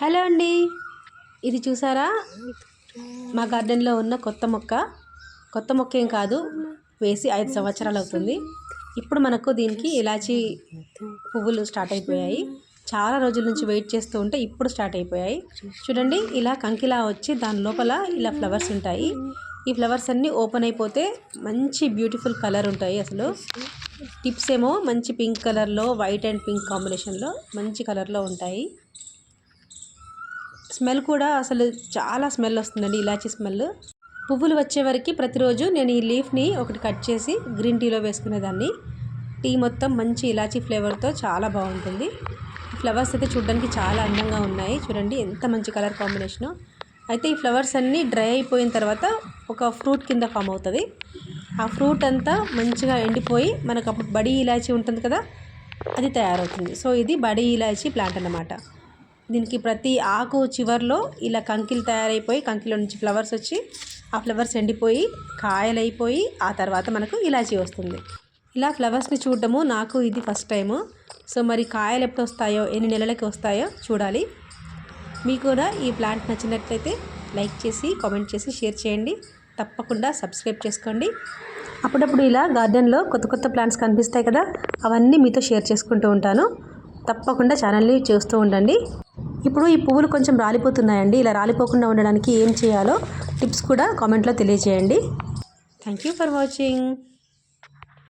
Hello అండి. ఇది చూసారా? మా గార్డెన్లో ఉన్న కొత్త మొక్క. కొత్త మొక్క ఏం కాదు వేసి ఐదు సంవత్సరాలు అవుతుంది. ఇప్పుడు మనకు దీనికి ఇలాచి పువ్వులు స్టార్ట్ అయిపోయాయి. చాలా రోజుల నుంచి వెయిట్ చేస్తూ ఉంటే ఇప్పుడు స్టార్ట్ అయిపోయాయి. చూడండి ఇలా కంకిలా వచ్చి దాని లోపల ఇలా ఫ్లవర్స్ ఉంటాయి. ఈ ఫ్లవర్స్ అన్నీ ఓపెన్ అయిపోతే మంచి బ్యూటిఫుల్ కలర్ ఉంటాయి అసలు. టిప్స్ ఏమో మంచి పింక్ కలర్లో వైట్ అండ్ పింక్ కాంబినేషన్లో మంచి కలర్లో ఉంటాయి. స్మెల్ కూడా అసలు చాలా స్మెల్ వస్తుందండి ఇలాచీ స్మెల్. పువ్వులు వచ్చే వరకు ప్రతిరోజు నేను ఈ లీఫ్ని ఒకటి కట్ చేసి గ్రీన్ టీలో వేసుకునేదాన్ని. టీ మొత్తం మంచి ఇలాచీ ఫ్లేవర్తో చాలా బాగుంటుంది. ఫ్లవర్స్ అయితే చూడడానికి చాలా అందంగా ఉన్నాయి. చూడండి ఎంత మంచి కలర్ కాంబినేషను. అయితే ఈ ఫ్లవర్స్ అన్నీ డ్రై అయిపోయిన తర్వాత ఒక ఫ్రూట్ కింద ఫామ్ అవుతుంది. ఆ ఫ్రూట్ అంతా మంచిగా ఎండిపోయి మనకు అప్పుడు బడి ఇలాచీ ఉంటుంది కదా అది తయారవుతుంది. సో ఇది బడి ఇలాచీ ప్లాంట్ అన్నమాట. దీనికి ప్రతి ఆకు చివర్లో ఇలా కంకిలు తయారైపోయి కంకిలో నుంచి ఫ్లవర్స్ వచ్చి ఆ ఫ్లవర్స్ ఎండిపోయి కాయలు అయిపోయి ఆ తర్వాత మనకు ఇలాచీ వస్తుంది. ఇలా ఫ్లవర్స్ని చూడడము నాకు ఇది ఫస్ట్ టైము. సో మరి కాయలు ఎప్పుడు వస్తాయో ఎన్ని నెలలకి వస్తాయో చూడాలి. మీకు కూడా ఈ ప్లాంట్ నచ్చినట్లయితే లైక్ చేసి కామెంట్ చేసి షేర్ చేయండి. తప్పకుండా సబ్స్క్రైబ్ చేసుకోండి. అప్పుడప్పుడు ఇలా గార్డెన్లో కొత్త కొత్త ప్లాంట్స్ కనిపిస్తాయి కదా అవన్నీ మీతో షేర్ చేసుకుంటూ ఉంటాను. తప్పకుండా ఛానల్ని చూస్తూ ఉండండి. ఇప్పుడు ఈ పువ్వులు కొంచెం రాలిపోతున్నాయండి. ఇలా రాలిపోకుండా ఉండడానికి ఏం చేయాలో టిప్స్ కూడా కామెంట్లో తెలియజేయండి. Thank you for watching